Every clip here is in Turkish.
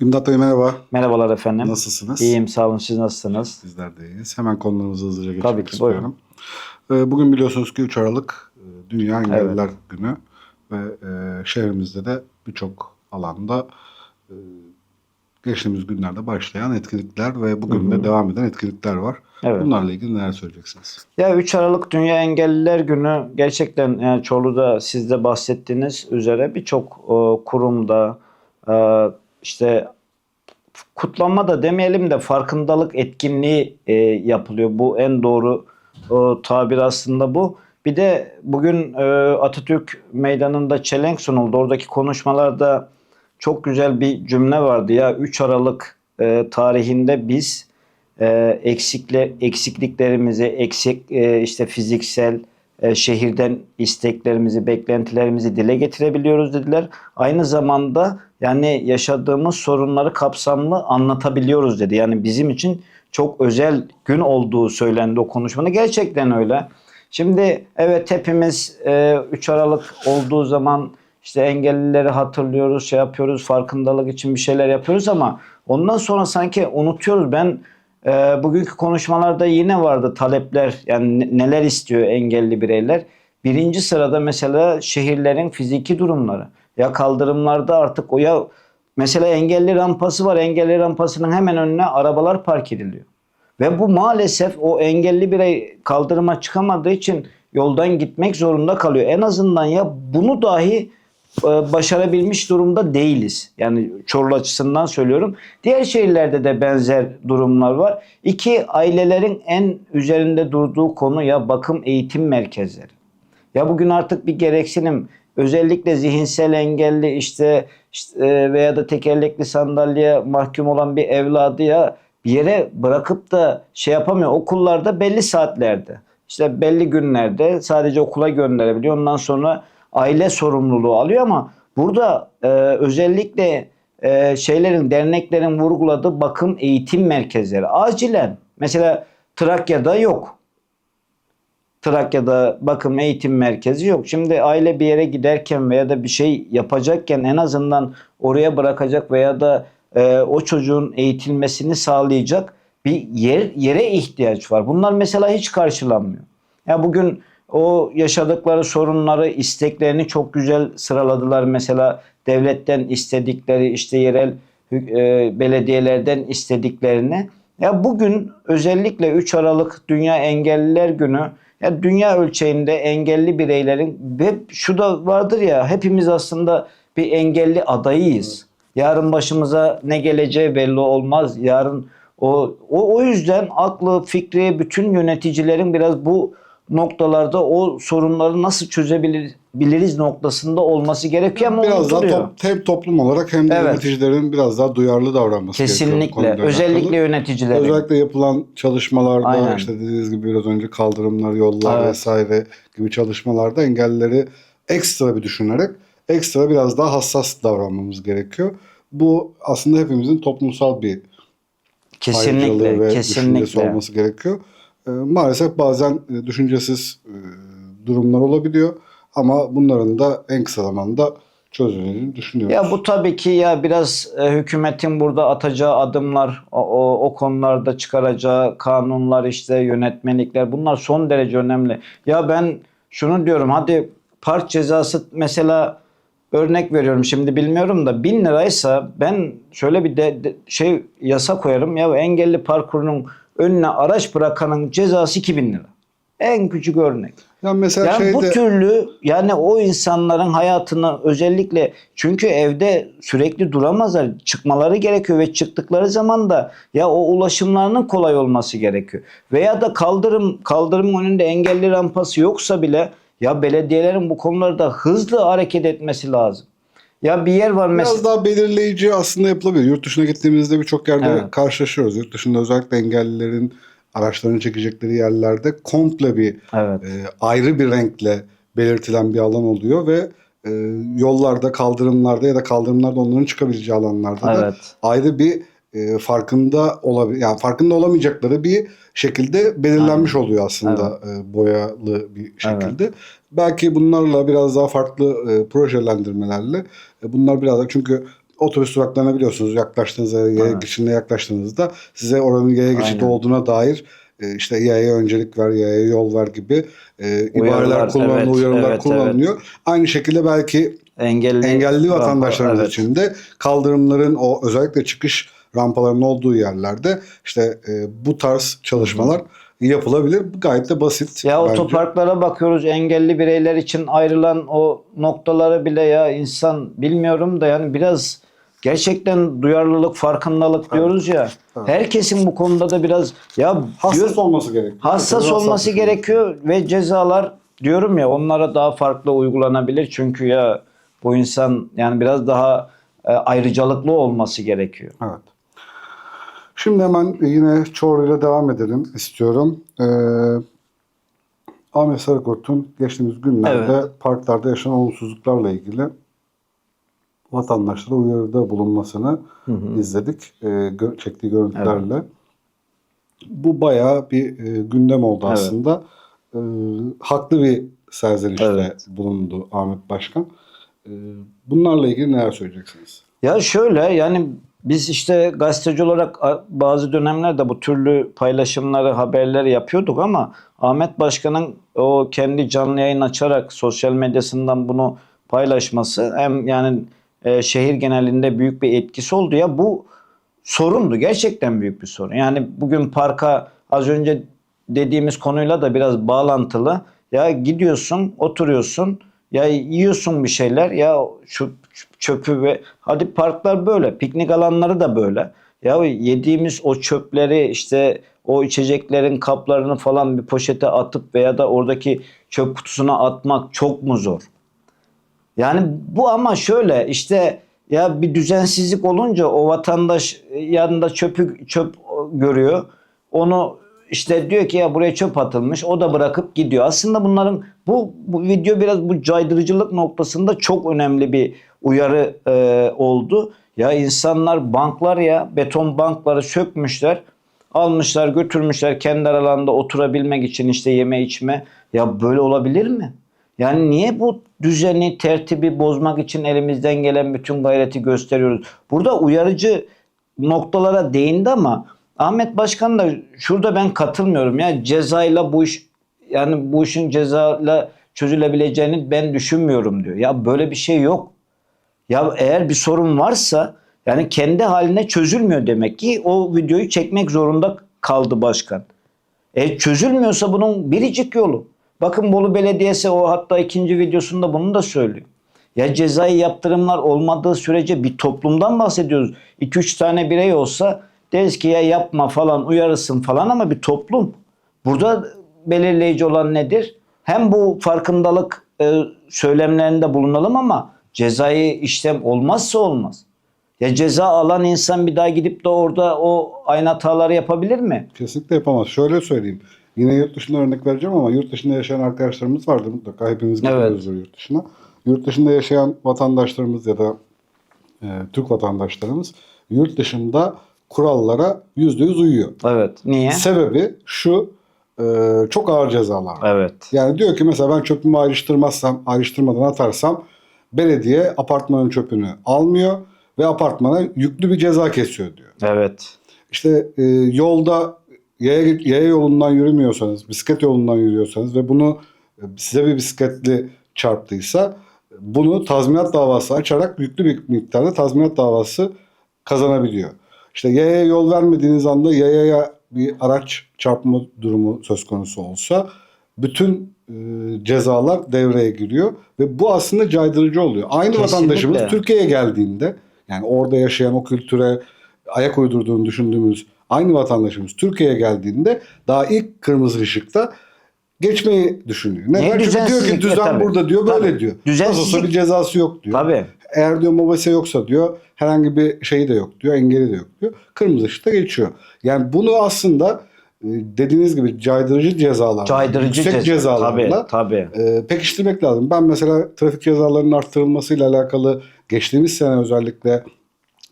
Ümdat Bey merhaba. Merhabalar efendim. Nasılsınız? İyiyim sağ olun. Siz nasılsınız? Bizler de iyiyiz. Hemen konularımızı hızlıca geçmek Tabii ki, istiyorum. Ee, Bugün biliyorsunuz ki 3 Aralık e, Dünya Engelliler Günü ve e, şehrimizde de birçok alanda e, geçtiğimiz günlerde başlayan etkinlikler ve bugün de devam eden etkinlikler var. Evet. Bunlarla ilgili neler söyleyeceksiniz? Ya 3 Aralık Dünya Engelliler Günü gerçekten yani Çorlu'da siz de bahsettiğiniz üzere birçok kurumda işte kutlanma da demeyelim de farkındalık etkinliği e, yapılıyor. Bu en doğru e, tabir aslında bu. Bir de bugün e, Atatürk Meydanı'nda çelenk sunuldu. Oradaki konuşmalarda çok güzel bir cümle vardı ya 3 Aralık e, tarihinde biz e, eksikle eksikliklerimizi, eksik e, işte fiziksel e, şehirden isteklerimizi, beklentilerimizi dile getirebiliyoruz dediler. Aynı zamanda yani yaşadığımız sorunları kapsamlı anlatabiliyoruz dedi. Yani bizim için çok özel gün olduğu söylendi o konuşmada. Gerçekten öyle. Şimdi evet hepimiz e, 3 Aralık olduğu zaman işte engellileri hatırlıyoruz, şey yapıyoruz, farkındalık için bir şeyler yapıyoruz ama ondan sonra sanki unutuyoruz. Ben e, bugünkü konuşmalarda yine vardı talepler yani ne- neler istiyor engelli bireyler. Birinci sırada mesela şehirlerin fiziki durumları. Ya kaldırımlarda artık o ya mesela engelli rampası var. Engelli rampasının hemen önüne arabalar park ediliyor. Ve bu maalesef o engelli birey kaldırıma çıkamadığı için yoldan gitmek zorunda kalıyor. En azından ya bunu dahi başarabilmiş durumda değiliz. Yani Çorlu açısından söylüyorum. Diğer şehirlerde de benzer durumlar var. İki, ailelerin en üzerinde durduğu konu ya bakım eğitim merkezleri. Ya bugün artık bir gereksinim özellikle zihinsel engelli işte, işte e, veya da tekerlekli sandalyeye mahkum olan bir evladı ya bir yere bırakıp da şey yapamıyor. Okullarda belli saatlerde işte belli günlerde sadece okula gönderebiliyor. Ondan sonra aile sorumluluğu alıyor ama burada e, özellikle e, şeylerin derneklerin vurguladığı bakım eğitim merkezleri acilen mesela Trakya'da yok. Trakya'da bakım eğitim merkezi yok. Şimdi aile bir yere giderken veya da bir şey yapacakken en azından oraya bırakacak veya da e, o çocuğun eğitilmesini sağlayacak bir yer yere ihtiyaç var. Bunlar mesela hiç karşılanmıyor. Ya bugün o yaşadıkları sorunları, isteklerini çok güzel sıraladılar. Mesela devletten istedikleri, işte yerel e, belediyelerden istediklerini. Ya bugün özellikle 3 Aralık Dünya Engelliler Günü ya dünya ölçeğinde engelli bireylerin hep şu da vardır ya hepimiz aslında bir engelli adayıyız. Yarın başımıza ne geleceği belli olmaz. Yarın o o, o yüzden aklı, fikri bütün yöneticilerin biraz bu noktalarda o sorunları nasıl çözebilir biliriz noktasında olması gerekiyor ama Biraz daha top, hem toplum olarak hem de Evet. yöneticilerin biraz daha duyarlı davranması gerekiyor. Kesinlikle. konuyla Özellikle alakalı. yöneticilerin. Özellikle yapılan çalışmalarda Aynen. işte dediğiniz gibi biraz önce kaldırımlar, yollar Evet. vesaire gibi çalışmalarda engellileri ekstra bir düşünerek ekstra biraz daha hassas davranmamız gerekiyor. Bu aslında hepimizin toplumsal bir kesinlikle, ve kesinlikle. olması gerekiyor. Ee, maalesef bazen e, düşüncesiz e, durumlar olabiliyor ama bunların da en kısa zamanda çözüleceğini düşünüyoruz. Ya bu tabii ki ya biraz e, hükümetin burada atacağı adımlar, o, o, o konularda çıkaracağı kanunlar işte yönetmelikler bunlar son derece önemli. Ya ben şunu diyorum hadi park cezası mesela örnek veriyorum şimdi bilmiyorum da bin liraysa ben şöyle bir de, de- şey yasa koyarım ya engelli parkurunun önüne araç bırakanın cezası 2000 lira. En küçük örnek. Yani mesela Yani bu şeyde türlü yani o insanların hayatını özellikle çünkü evde sürekli duramazlar. Çıkmaları gerekiyor ve çıktıkları zaman da ya o ulaşımlarının kolay olması gerekiyor. Veya da kaldırım kaldırım önünde engelli rampası yoksa bile ya belediyelerin bu konularda hızlı hareket etmesi lazım. Ya bir yer var mesela. Biraz daha belirleyici aslında yapılabilir. Yurt dışına gittiğimizde birçok yerde Evet. karşılaşıyoruz. Yurt dışında özellikle engellilerin araçlarını çekecekleri yerlerde komple bir Evet. e, ayrı bir renkle belirtilen bir alan oluyor ve e, yollarda, kaldırımlarda ya da kaldırımlarda onların çıkabileceği alanlarda da Evet. ayrı bir e, farkında olabilir yani farkında olamayacakları bir şekilde belirlenmiş oluyor aslında e, boyalı bir şekilde. Belki bunlarla biraz daha farklı e, projelendirmelerle bunlar biraz daha çünkü otobüs duraklarına biliyorsunuz yaklaştığınızda, yaya Evet. geçidine yaklaştığınızda size oranın yaya geçidi Aynen. olduğuna dair e, işte yaya öncelik ver, yaya yol ver gibi e, ibareler kullanılıyor, evet, uyarılar evet, kullanılıyor. Aynı şekilde belki Engelli, engelli vatandaşlarımız Evet. için de kaldırımların o özellikle çıkış rampalarının olduğu yerlerde işte e, bu tarz çalışmalar yapılabilir. Gayet de basit. Ya bence. otoparklara bakıyoruz engelli bireyler için ayrılan o noktaları bile ya insan bilmiyorum da yani biraz gerçekten duyarlılık, farkındalık diyoruz ya. Evet. Herkesin bu konuda da biraz ya hassas diyor- olması gerekiyor. hassas Herkes olması gerekiyor ve cezalar diyorum ya onlara daha farklı uygulanabilir çünkü ya bu insan yani biraz daha e, ayrıcalıklı olması gerekiyor. Evet. Şimdi hemen yine Çorlu'yla devam edelim istiyorum. Ee, Ahmet Sarıkurt'un geçtiğimiz günlerde parklarda yaşanan olumsuzluklarla ilgili vatandaşlara uyarıda bulunmasını izledik. Ee, gö- çektiği görüntülerle. Bu bayağı bir e, gündem oldu Evet. aslında. Ee, haklı bir serzenişte Evet. bulundu Ahmet Başkan. Ee, bunlarla ilgili neler söyleyeceksiniz? Ya şöyle yani biz işte gazeteci olarak bazı dönemlerde bu türlü paylaşımları, haberleri yapıyorduk ama Ahmet Başkan'ın o kendi canlı yayın açarak sosyal medyasından bunu paylaşması hem yani e, şehir genelinde büyük bir etkisi oldu. Ya bu sorundu. Gerçekten büyük bir sorun. Yani bugün parka az önce dediğimiz konuyla da biraz bağlantılı. Ya gidiyorsun, oturuyorsun, ya yiyorsun bir şeyler, ya şu çöpü ve hadi parklar böyle, piknik alanları da böyle. Ya yediğimiz o çöpleri işte o içeceklerin kaplarını falan bir poşete atıp veya da oradaki çöp kutusuna atmak çok mu zor? Yani bu ama şöyle işte ya bir düzensizlik olunca o vatandaş yanında çöpü çöp görüyor. Onu işte diyor ki ya buraya çöp atılmış. O da bırakıp gidiyor. Aslında bunların bu, bu video biraz bu caydırıcılık noktasında çok önemli bir uyarı e, oldu. Ya insanlar banklar ya beton bankları sökmüşler. Almışlar götürmüşler kendi aralarında oturabilmek için işte yeme içme. Ya böyle olabilir mi? Yani niye bu düzeni, tertibi bozmak için elimizden gelen bütün gayreti gösteriyoruz? Burada uyarıcı noktalara değindi ama Ahmet Başkan da şurada ben katılmıyorum. Ya cezayla bu iş yani bu işin cezayla çözülebileceğini ben düşünmüyorum diyor. Ya böyle bir şey yok. Ya eğer bir sorun varsa yani kendi haline çözülmüyor demek ki o videoyu çekmek zorunda kaldı başkan. E çözülmüyorsa bunun biricik yolu. Bakın Bolu Belediyesi o hatta ikinci videosunda bunu da söylüyor. Ya cezai yaptırımlar olmadığı sürece bir toplumdan bahsediyoruz. 2-3 tane birey olsa deriz ki ya yapma falan uyarısın falan ama bir toplum. Burada belirleyici olan nedir? Hem bu farkındalık e, söylemlerinde bulunalım ama cezai işlem olmazsa olmaz. Ya ceza alan insan bir daha gidip de orada o aynı hataları yapabilir mi? Kesinlikle yapamaz. Şöyle söyleyeyim. Yine yurt dışında örnek vereceğim ama yurt dışında yaşayan arkadaşlarımız vardır mutlaka. Hepimiz gidiyoruzdur yurt dışına. Yurt dışında yaşayan vatandaşlarımız ya da e, Türk vatandaşlarımız yurt dışında kurallara yüzde yüz uyuyor. Evet. Niye? Sebebi şu e, çok ağır cezalar. Evet. Yani diyor ki mesela ben çöpümü ayrıştırmazsam, ayrıştırmadan atarsam belediye apartmanın çöpünü almıyor ve apartmana yüklü bir ceza kesiyor diyor. Evet. İşte e, yolda yaya, yaya yolundan yürümüyorsanız, bisiklet yolundan yürüyorsanız ve bunu e, size bir bisikletli çarptıysa bunu tazminat davası açarak yüklü bir miktarda tazminat davası kazanabiliyor. İşte yayaya yol vermediğiniz anda yayaya bir araç çarpma durumu söz konusu olsa bütün e, cezalar devreye giriyor ve bu aslında caydırıcı oluyor. Aynı Kesinlikle. vatandaşımız Türkiye'ye geldiğinde yani orada yaşayan o kültüre ayak uydurduğunu düşündüğümüz aynı vatandaşımız Türkiye'ye geldiğinde daha ilk kırmızı ışıkta geçmeyi düşünüyor. Neden? Çünkü diyor ki düzen tabii. burada diyor böyle Tabii. diyor. Düzensizlik- Nasıl olsa bir cezası yok diyor. Tabii. Eğer diyor mobese yoksa diyor herhangi bir şeyi de yok diyor. Engeli de yok diyor. Kırmızı ışıkta geçiyor. Yani bunu aslında dediğiniz gibi caydırıcı cezalarla, Caydırıcı yüksek ceza. cezalarla Tabii, tabii. e, pekiştirmek lazım. Ben mesela trafik cezalarının arttırılmasıyla alakalı geçtiğimiz sene özellikle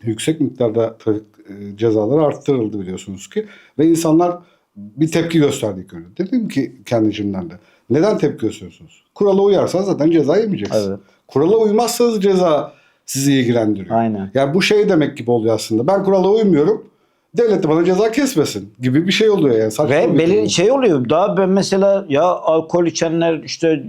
yüksek miktarda trafik e, cezaları arttırıldı biliyorsunuz ki. Ve insanlar bir tepki gösterdi ilk önce. Dedim ki kendi içimden de. Neden tepki gösteriyorsunuz? Kurala uyarsanız zaten ceza yemeyeceksiniz. Evet. Kurala uymazsanız ceza sizi ilgilendiriyor. Aynen. Yani bu şey demek gibi oluyor aslında. Ben kurala uymuyorum. Devlet de bana ceza kesmesin gibi bir şey oluyor yani. Saçma Ve durum. şey oluyor. Daha ben mesela ya alkol içenler işte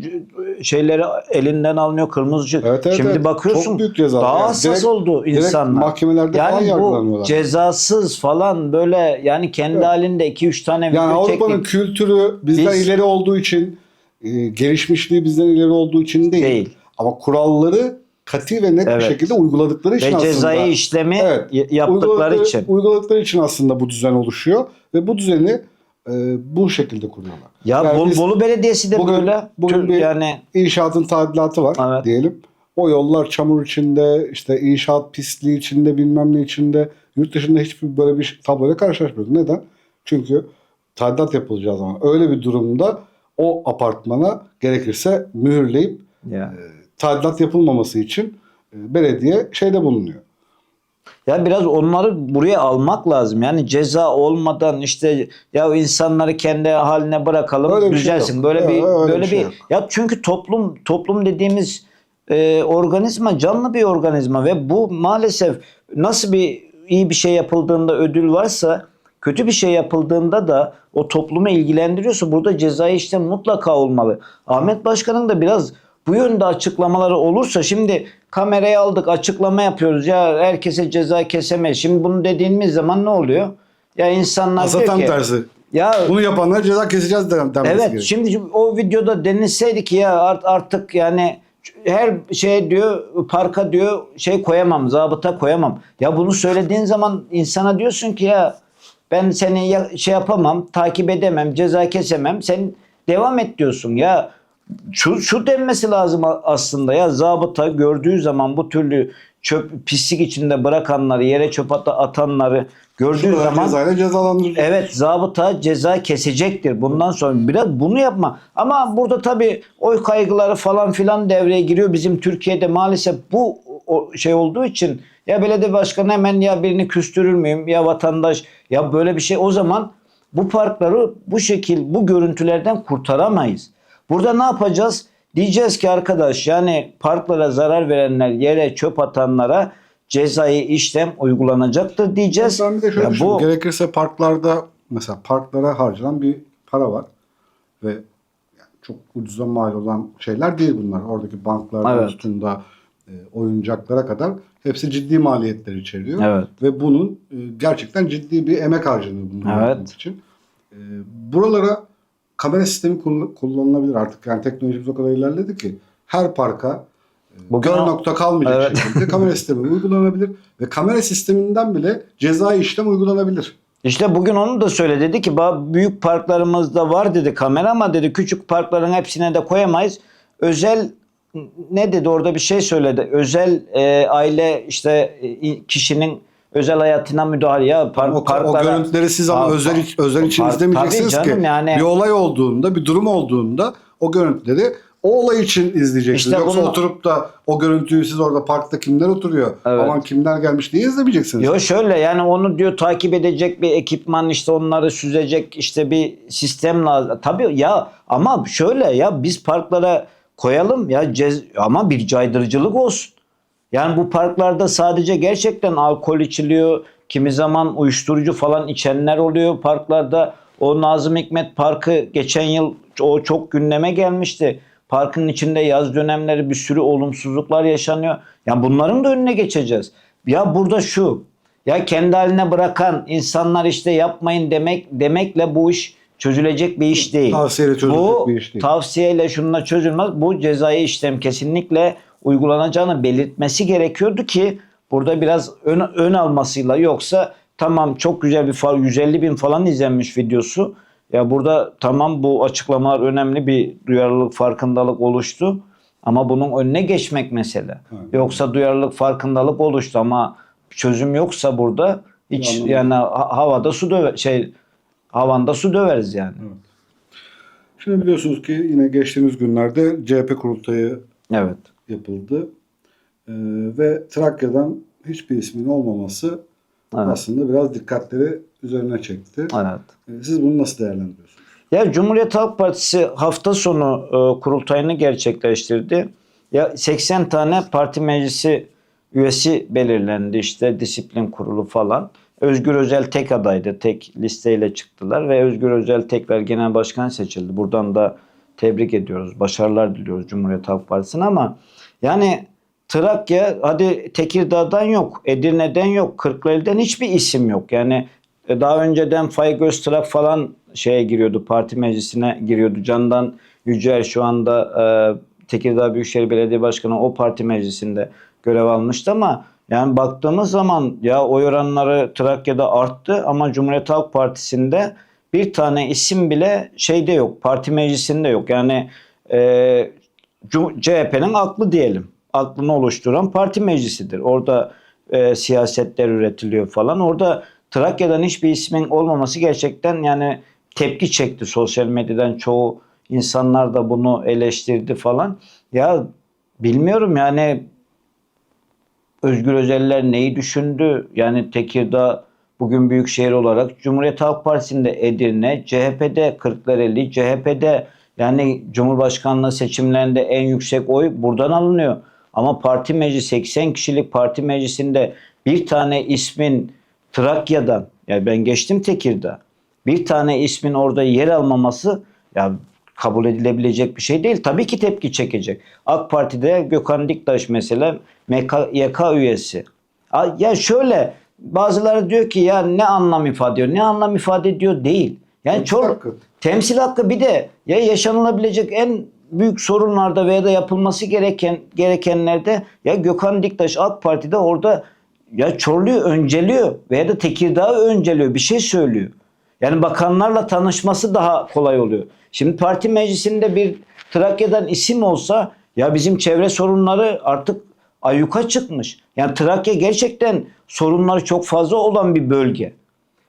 şeyleri elinden alınıyor kırmızıcı. Evet, evet, Şimdi evet. bakıyorsun Çok büyük ceza. daha Yani hassas direkt- oldu insanlar. mahkemelerde falan yani bu yargılanıyorlar. cezasız falan böyle yani kendi Evet. halinde 2-3 tane Yani Avrupa'nın kültürü bizden Biz- ileri olduğu için, e, gelişmişliği bizden ileri olduğu için değil. Değil. Ama kuralları katı ve net Evet. bir şekilde uyguladıkları için Ve aslında. cezai işlemi Evet. yaptıkları uyguladıkları, için. Uyguladıkları için aslında bu düzen oluşuyor ve bu düzeni e, bu şekilde kuruyorlar. Ya Yani Bolu, Bolu Belediyesi de bugün- böyle. bugün bir- yani İnşaatın tadilatı var Evet. diyelim. O yollar çamur içinde, işte inşaat pisliği içinde, bilmem ne içinde. Yurt dışında hiçbir böyle bir tabloyla karşılaşmıyoruz. Neden? Çünkü tadilat yapılacağı zaman öyle bir durumda o apartmana gerekirse mühürleyip ya. Tadilat yapılmaması için e, belediye şeyde bulunuyor. Ya biraz onları buraya almak lazım. Yani ceza olmadan işte ya insanları kendi haline bırakalım Öyle şey düzelsin. yok. böyle Ya, bir öyle böyle bir şey yok. ya çünkü toplum toplum dediğimiz e, organizma canlı bir organizma ve bu maalesef nasıl bir iyi bir şey yapıldığında ödül varsa kötü bir şey yapıldığında da o toplumu ilgilendiriyorsa burada cezai işlem mutlaka olmalı. Ahmet Başkan'ın da biraz bu yönde açıklamaları olursa şimdi kamerayı aldık açıklama yapıyoruz ya herkese ceza kesemeyiz. Şimdi bunu dediğimiz zaman ne oluyor? Ya insanlar Aslında diyor tam ki tersi. ya Bunu yapanlara ceza keseceğiz den- denmesi Evet gerekiyor. şimdi o videoda denilseydi ki ya art- artık yani her şey diyor parka diyor şey koyamam zabıta koyamam. Ya bunu söylediğin zaman insana diyorsun ki ya ben seni ya- şey yapamam takip edemem ceza kesemem sen devam et diyorsun ya şu, şu denmesi lazım aslında ya zabıta gördüğü zaman bu türlü çöp pislik içinde bırakanları yere çöp ata- atanları gördüğü Şu zaman cezayla cezalandıracak. Evet zabıta ceza kesecektir. Bundan sonra biraz bunu yapma. Ama burada tabii oy kaygıları falan filan devreye giriyor. Bizim Türkiye'de maalesef bu şey olduğu için ya belediye başkanı hemen ya birini küstürür müyüm ya vatandaş ya böyle bir şey o zaman bu parkları bu şekil bu görüntülerden kurtaramayız. Burada ne yapacağız? Diyeceğiz ki arkadaş yani parklara zarar verenler yere çöp atanlara cezai işlem uygulanacaktır diyeceğiz. Ben bir de şöyle Ya düşünüyorum. Gerekirse parklarda mesela parklara harcanan bir para var. Ve yani çok ucuza mal olan şeyler değil bunlar. Oradaki banklardan Evet. tutun da e, oyuncaklara kadar hepsi ciddi maliyetler içeriyor. Evet. Ve bunun e, gerçekten ciddi bir emek harcanıyor bunun Evet. için. E, buralara kamera sistemi kullan- kullanılabilir artık. Yani teknolojimiz o kadar ilerledi ki her parka Bugün kör o- nokta kalmayacak Evet. şekilde kamera sistemi uygulanabilir ve kamera sisteminden bile cezai işlem uygulanabilir. İşte bugün onu da söyle dedi ki "Ba- büyük parklarımızda var dedi kamera ama dedi küçük parkların hepsine de koyamayız. Özel ne dedi orada bir şey söyledi. Özel e, aile işte e, kişinin özel hayatına müdahale ya park, o, o parklara görüntüleri siz ama Park- özel özel için izlemeyeceksiniz tabii canım ki. yani. Bir olay olduğunda, bir durum olduğunda o görüntüleri o olay için izleyeceksiniz. İşte Yoksa bunu- oturup da o görüntüyü siz orada parkta kimler oturuyor, Evet. aman kimler gelmiş diye izlemeyeceksiniz. Yo şöyle yani onu diyor takip edecek bir ekipman işte onları süzecek işte bir sistem lazım. Tabii ya ama şöyle ya biz parklara koyalım ya cez ama bir caydırıcılık olsun. Yani bu parklarda sadece gerçekten alkol içiliyor. Kimi zaman uyuşturucu falan içenler oluyor parklarda. O Nazım Hikmet Parkı geçen yıl o çok gündeme gelmişti. Parkın içinde yaz dönemleri bir sürü olumsuzluklar yaşanıyor. Ya bunların da önüne geçeceğiz. Ya burada şu. Ya kendi haline bırakan insanlar işte yapmayın demek demekle bu iş çözülecek bir iş değil. Tavsiyeyle çözülecek bu, bir iş değil. Tavsiyeyle şununla çözülmez. Bu cezai işlem kesinlikle uygulanacağını belirtmesi gerekiyordu ki burada biraz ön, ön almasıyla yoksa tamam çok güzel bir far 150 bin falan izlenmiş videosu. Ya burada tamam bu açıklamalar önemli bir duyarlılık farkındalık oluştu. Ama bunun önüne geçmek mesele. Evet. Yoksa duyarlılık farkındalık oluştu ama çözüm yoksa burada hiç Anladım. yani ha- havada su döver şey havanda su döveriz yani. Şimdi biliyorsunuz ki yine geçtiğimiz günlerde CHP kurultayı Evet. Yapıldı. Ee, ve Trakya'dan hiçbir ismin olmaması Evet. aslında biraz dikkatleri üzerine çekti. Evet. Ee, Siz bunu nasıl değerlendiriyorsunuz? Ya Cumhuriyet Halk Partisi hafta sonu e, kurultayını gerçekleştirdi. Ya 80 tane parti meclisi üyesi belirlendi işte disiplin kurulu falan. Özgür Özel tek adaydı. Tek listeyle çıktılar ve Özgür Özel tekrar genel başkan seçildi. Buradan da tebrik ediyoruz. Başarılar diliyoruz Cumhuriyet Halk Partisi'ne ama yani Trakya hadi Tekirdağ'dan yok, Edirne'den yok, Kırklareli'den hiçbir isim yok. Yani e, daha önceden Faik Öztrak falan şeye giriyordu, parti meclisine giriyordu. Candan Yücel şu anda e, Tekirdağ Büyükşehir Belediye Başkanı o parti meclisinde görev almıştı ama yani baktığımız zaman ya oy oranları Trakya'da arttı ama Cumhuriyet Halk Partisi'nde bir tane isim bile şeyde yok, parti meclisinde yok. Yani e, CHP'nin aklı diyelim. Aklını oluşturan parti meclisidir. Orada e, siyasetler üretiliyor falan. Orada Trakya'dan hiçbir ismin olmaması gerçekten yani tepki çekti sosyal medyadan çoğu insanlar da bunu eleştirdi falan. Ya bilmiyorum yani Özgür Özeller neyi düşündü? Yani Tekirdağ bugün büyük şehir olarak Cumhuriyet Halk Partisi'nde Edirne, CHP'de Kırklareli, CHP'de yani Cumhurbaşkanlığı seçimlerinde en yüksek oy buradan alınıyor. Ama parti meclisi 80 kişilik parti meclisinde bir tane ismin Trakya'dan yani ben geçtim Tekirdağ. Bir tane ismin orada yer almaması ya kabul edilebilecek bir şey değil. Tabii ki tepki çekecek. AK Parti'de Gökhan Diktaş mesela MKYK üyesi. Ya şöyle bazıları diyor ki ya ne anlam ifade ediyor? Ne anlam ifade ediyor değil. Yani Temsil çok hakkı. temsil hakkı bir de ya yaşanılabilecek en büyük sorunlarda veya da yapılması gereken gerekenlerde ya Gökhan Diktaş AK Parti'de orada ya Çorlu'yu önceliyor veya da Tekirdağ'ı önceliyor. Bir şey söylüyor. Yani bakanlarla tanışması daha kolay oluyor. Şimdi parti meclisinde bir Trakya'dan isim olsa ya bizim çevre sorunları artık ayyuka çıkmış. Yani Trakya gerçekten sorunları çok fazla olan bir bölge.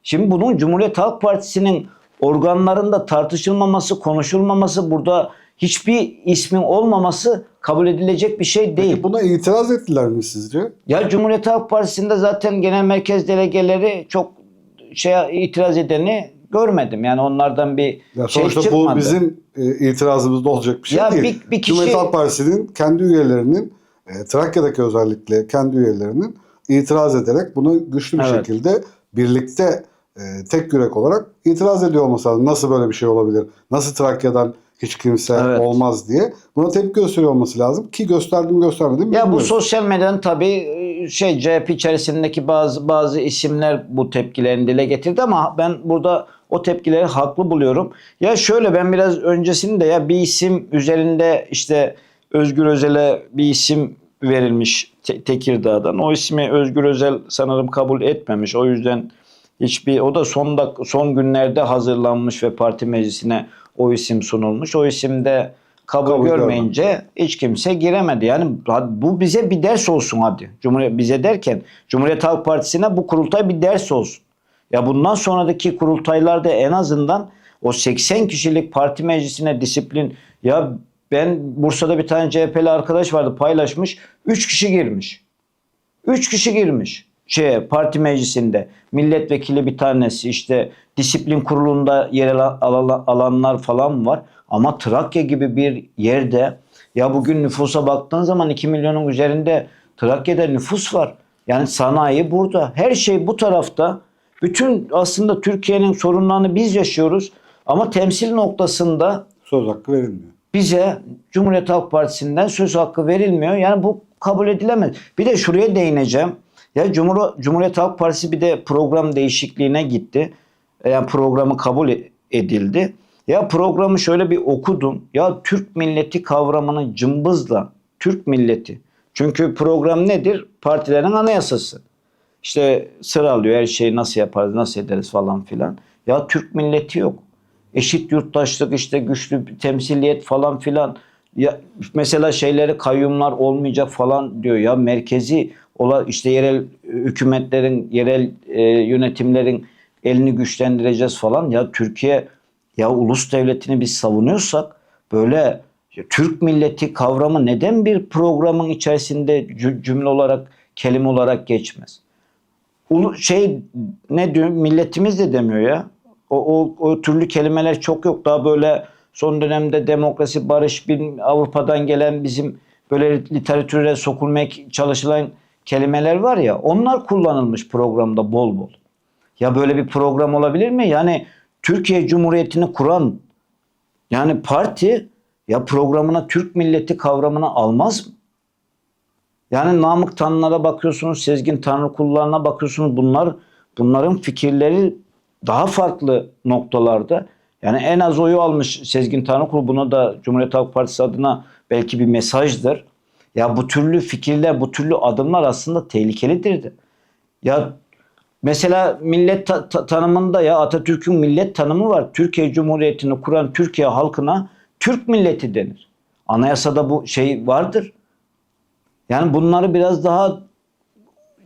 Şimdi bunun Cumhuriyet Halk Partisi'nin organlarında tartışılmaması, konuşulmaması, burada hiçbir ismin olmaması kabul edilecek bir şey değil. Buna itiraz ettiler mi sizce? Ya Cumhuriyet Halk Partisi'nde zaten genel merkez delegeleri çok şeye itiraz edeni görmedim. Yani onlardan bir Ya şey sonuçta çıkmadı. bu bizim e, itirazımızda olacak bir şey Ya değil. bir- bir kişi- Cumhuriyet Halk Partisi'nin kendi üyelerinin e, Trakya'daki özellikle kendi üyelerinin itiraz ederek bunu güçlü bir Evet. şekilde birlikte e, tek yürek olarak itiraz ediyor olması lazım. Nasıl böyle bir şey olabilir? Nasıl Trakya'dan hiç kimse Evet. olmaz diye. Buna tepki gösteriyor olması lazım ki gösterdim göstermedim Ya bu sosyal medyanın tabii e, şey CHP içerisindeki bazı bazı isimler bu tepkilerini dile getirdi ama ben burada o tepkileri haklı buluyorum. Ya şöyle ben biraz öncesinde ya bir isim üzerinde işte Özgür Özel'e bir isim verilmiş Te- Tekirdağ'dan. O ismi Özgür Özel sanırım kabul etmemiş. O yüzden hiçbir o da son dak- son günlerde hazırlanmış ve parti meclisine o isim sunulmuş. O isimde kabul, Kabul görmeyince hiç kimse giremedi. Yani bu bize bir ders olsun hadi. Cumhuriyet bize derken Cumhuriyet Halk Partisi'ne bu kurultay bir ders olsun. Ya bundan sonraki kurultaylarda en azından o 80 kişilik parti meclisine disiplin ya ben Bursa'da bir tane CHP'li arkadaş vardı paylaşmış. 3 kişi girmiş. 3 kişi girmiş şeye parti meclisinde. Milletvekili bir tanesi işte disiplin kurulunda yer ala- ala- alanlar falan var. Ama Trakya gibi bir yerde ya bugün nüfusa baktığın zaman 2 milyonun üzerinde Trakya'da nüfus var. Yani sanayi burada. Her şey bu tarafta. Bütün aslında Türkiye'nin sorunlarını biz yaşıyoruz. Ama temsil noktasında Söz hakkı verilmiyor. bize Cumhuriyet Halk Partisi'nden söz hakkı verilmiyor. Yani bu kabul edilemez. Bir de şuraya değineceğim. Ya Cumhur Cumhuriyet Halk Partisi bir de program değişikliğine gitti. Yani programı kabul e- edildi. Ya programı şöyle bir okudum. Ya Türk milleti kavramını cımbızla Türk milleti. Çünkü program nedir? Partilerin anayasası. İşte sıralıyor her şeyi nasıl yaparız, nasıl ederiz falan filan. Ya Türk milleti yok. Eşit yurttaşlık işte güçlü temsiliyet falan filan. Ya mesela şeyleri kayyumlar olmayacak falan diyor ya merkezi işte yerel hükümetlerin, yerel e, yönetimlerin elini güçlendireceğiz falan. Ya Türkiye ya ulus devletini biz savunuyorsak böyle Türk milleti kavramı neden bir programın içerisinde cü- cümle olarak kelime olarak geçmez? Ulu, şey ne diyor milletimiz de demiyor ya. O, o, o türlü kelimeler çok yok. Daha böyle son dönemde demokrasi, barış, bir Avrupa'dan gelen bizim böyle literatüre sokulmaya çalışılan kelimeler var ya onlar kullanılmış programda bol bol. Ya böyle bir program olabilir mi? Yani Türkiye Cumhuriyeti'ni kuran yani parti ya programına Türk milleti kavramını almaz mı? Yani Namık Tanrılara bakıyorsunuz, Sezgin Tanrı kullarına bakıyorsunuz. Bunlar bunların fikirleri daha farklı noktalarda. Yani en az oyu almış Sezgin Tanrıkul buna da Cumhuriyet Halk Partisi adına belki bir mesajdır. Ya bu türlü fikirler, bu türlü adımlar aslında tehlikelidir. Ya mesela millet ta- ta- tanımında ya Atatürk'ün millet tanımı var. Türkiye Cumhuriyeti'ni kuran Türkiye halkına Türk milleti denir. Anayasada bu şey vardır. Yani bunları biraz daha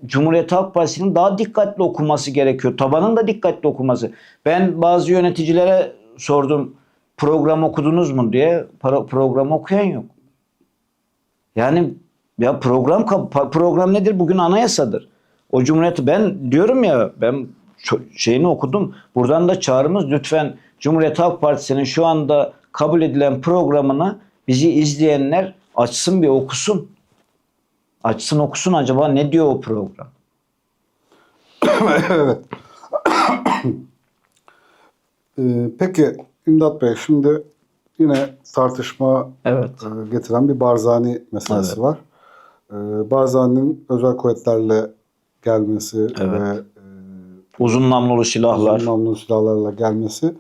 Cumhuriyet Halk Partisi'nin daha dikkatli okuması gerekiyor. Tabanın da dikkatli okuması. Ben bazı yöneticilere sordum program okudunuz mu diye. Para, program okuyan yok. Yani ya program program nedir? Bugün anayasadır. O cumhuriyeti ben diyorum ya ben şeyini okudum. Buradan da çağrımız lütfen Cumhuriyet Halk Partisi'nin şu anda kabul edilen programını bizi izleyenler açsın bir okusun. Açsın okusun acaba ne diyor o program? evet. Ee, peki İmdat Bey şimdi yine tartışma Evet. e, getiren bir Barzani meselesi Evet. var. Ee, Barzani'nin özel kuvvetlerle gelmesi ve e, Uzun namlulu silahlar. uzun namlulu silahlarla gelmesi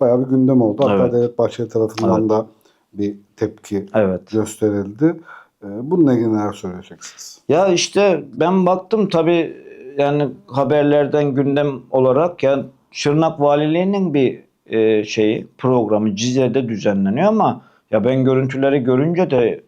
bayağı bir gündem oldu. Hatta Evet. Devlet Bahçeli tarafından Evet. da bir tepki Evet. gösterildi. Ee, bununla ilgili neler söyleyeceksiniz? Ya işte ben baktım tabii yani haberlerden gündem olarak ya Şırnak Valiliği'nin bir e, şeyi programı Cizre'de düzenleniyor ama ya ben görüntüleri görünce de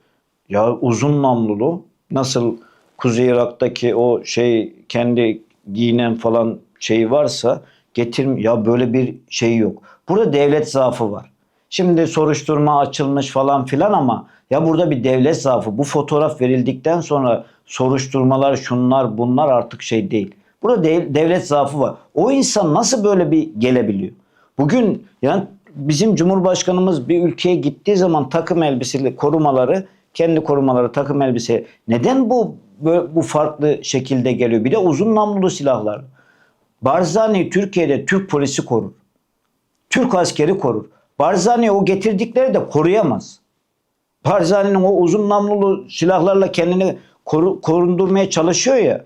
ya uzun namlulu nasıl Kuzey Irak'taki o şey kendi giyinen falan şeyi varsa getir ya böyle bir şey yok. Burada devlet zaafı var. Şimdi soruşturma açılmış falan filan ama ya burada bir devlet zaafı. Bu fotoğraf verildikten sonra soruşturmalar şunlar bunlar artık şey değil. Burada dev- devlet zaafı var. O insan nasıl böyle bir gelebiliyor? Bugün yani bizim Cumhurbaşkanımız bir ülkeye gittiği zaman takım elbiseli korumaları, kendi korumaları takım elbise neden bu bu farklı şekilde geliyor? Bir de uzun namlulu silahlar. Barzani Türkiye'de Türk polisi korur. Türk askeri korur. Barzani o getirdikleri de koruyamaz. Barzani'nin o uzun namlulu silahlarla kendini koru- korundurmaya çalışıyor ya.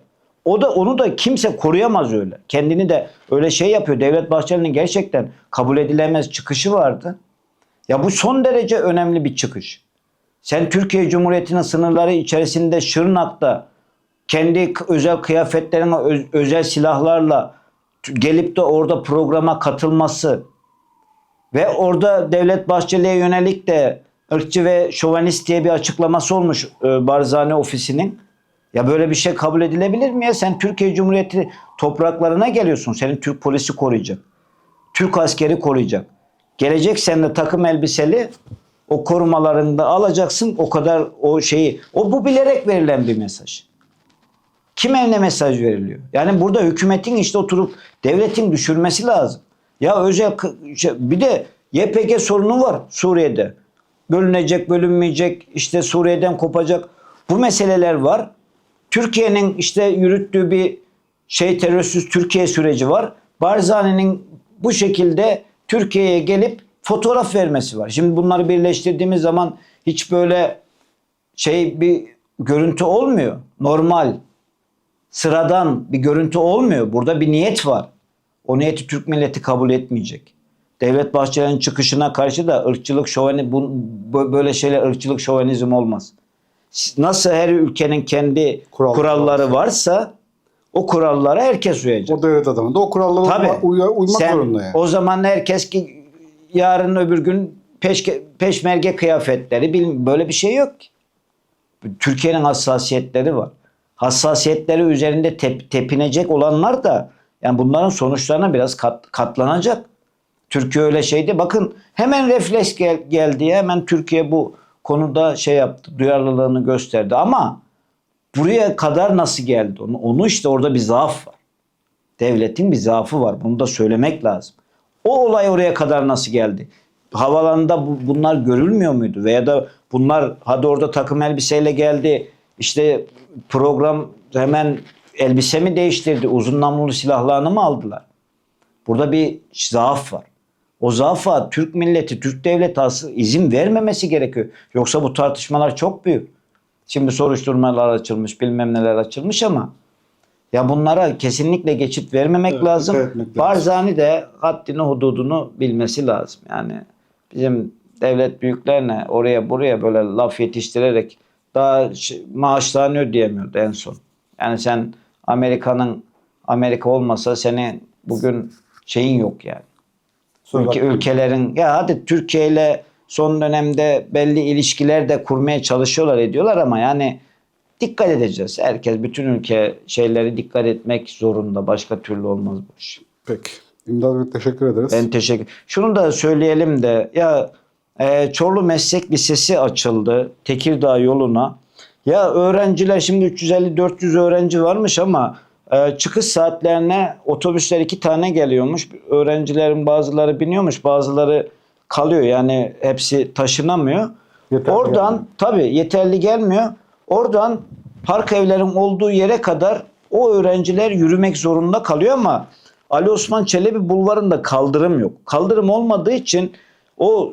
O da onu da kimse koruyamaz öyle. Kendini de öyle şey yapıyor. Devlet Bahçeli'nin gerçekten kabul edilemez çıkışı vardı. Ya bu son derece önemli bir çıkış. Sen Türkiye Cumhuriyeti'nin sınırları içerisinde Şırnak'ta kendi özel kıyafetlerine özel silahlarla gelip de orada programa katılması ve orada Devlet Bahçeli'ye yönelik de ırkçı ve şovenist diye bir açıklaması olmuş e, Barzani ofisinin. Ya böyle bir şey kabul edilebilir mi ya? Sen Türkiye Cumhuriyeti topraklarına geliyorsun. Seni Türk polisi koruyacak. Türk askeri koruyacak. Gelecek sen de takım elbiseli o korumalarını da alacaksın. O kadar o şeyi. O bu bilerek verilen bir mesaj. Kime ne mesaj veriliyor? Yani burada hükümetin işte oturup devletin düşürmesi lazım. Ya özel şey- bir de YPG sorunu var Suriye'de. Bölünecek, bölünmeyecek, işte Suriye'den kopacak. Bu meseleler var. Türkiye'nin işte yürüttüğü bir şey terörsüz Türkiye süreci var. Barzani'nin bu şekilde Türkiye'ye gelip fotoğraf vermesi var. Şimdi bunları birleştirdiğimiz zaman hiç böyle şey bir görüntü olmuyor. Normal, sıradan bir görüntü olmuyor. Burada bir niyet var. O niyeti Türk milleti kabul etmeyecek. Devlet Bahçeli'nin çıkışına karşı da ırkçılık, şoveni, böyle şeyler ırkçılık, şovenizm olmaz. Nasıl her ülkenin kendi Kuralları kuralları varsa o kurallara herkes uyacak. O devlet adamı da o kurallara Tabii. uya- uymak Sen zorunda yani. O zaman herkes ki yarın öbür gün peşke, peşmerge kıyafetleri bil- böyle bir şey yok ki. Türkiye'nin hassasiyetleri var. Hassasiyetleri üzerinde tep- tepinecek olanlar da yani bunların sonuçlarına biraz kat- katlanacak. Türkiye öyle şeydi. Bakın hemen refleks gel- geldi. Hemen Türkiye bu konuda şey yaptı. Duyarlılığını gösterdi ama buraya kadar nasıl geldi? Onu, onu işte orada bir zaaf var. Devletin bir zaafı var. Bunu da söylemek lazım. O olay oraya kadar nasıl geldi? Havalarında bu- bunlar görülmüyor muydu? Veya da bunlar hadi orada takım elbiseyle geldi. İşte program hemen elbise mi değiştirdi? Uzun namlulu silahlarını mı aldılar? Burada bir zaaf var. O zaafa Türk milleti, Türk devleti izin vermemesi gerekiyor. Yoksa bu tartışmalar çok büyük. Şimdi soruşturmalar açılmış, bilmem neler açılmış ama ya bunlara kesinlikle geçit vermemek Evet, lazım. Barzani de haddini hududunu bilmesi lazım. Yani bizim devlet büyüklerine oraya buraya böyle laf yetiştirerek daha maaşlarını ödeyemiyordu en son. Yani sen Amerika'nın Amerika olmasa senin bugün şeyin yok yani. Söz Ülke, ülkelerin ya hadi Türkiye ile son dönemde belli ilişkiler de kurmaya çalışıyorlar ediyorlar ama yani dikkat edeceğiz. Herkes bütün ülke şeyleri dikkat etmek zorunda. Başka türlü olmaz bu iş. Peki. İmdat Bey teşekkür ederiz. Ben teşekkür. Şunu da söyleyelim de ya e, Çorlu Meslek Lisesi açıldı Tekirdağ yoluna. Ya öğrenciler şimdi 350-400 öğrenci varmış ama çıkış saatlerine otobüsler iki tane geliyormuş. Öğrencilerin bazıları biniyormuş, bazıları kalıyor. Yani hepsi taşınamıyor. Yeterli Oradan gelmiyor. tabii yeterli gelmiyor. Oradan park evlerin olduğu yere kadar o öğrenciler yürümek zorunda kalıyor ama Ali Osman Çelebi bulvarında kaldırım yok. Kaldırım olmadığı için o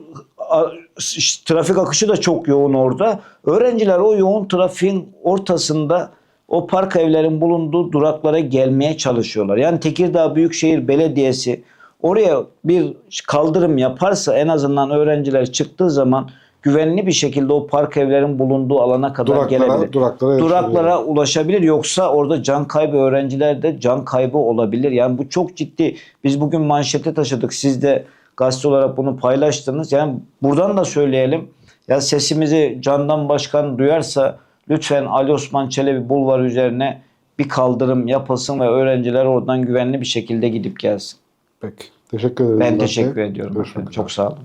trafik akışı da çok yoğun orada. Öğrenciler o yoğun trafiğin ortasında o park evlerin bulunduğu duraklara gelmeye çalışıyorlar. Yani Tekirdağ Büyükşehir Belediyesi oraya bir kaldırım yaparsa en azından öğrenciler çıktığı zaman güvenli bir şekilde o park evlerin bulunduğu alana kadar Duraklara- gelebilir. duraklara Duraklara ulaşabilir yoksa orada can kaybı öğrencilerde can kaybı olabilir. Yani bu çok ciddi. Biz bugün manşete taşıdık. Siz de gazete olarak bunu paylaştınız. Yani buradan da söyleyelim. Ya sesimizi Candan Başkan duyarsa Lütfen Ali Osman Çelebi Bulvarı üzerine bir kaldırım yapılsın ve öğrenciler oradan güvenli bir şekilde gidip gelsin. Peki. Teşekkür ederim. Ben teşekkür ediyorum. Çok sağ olun.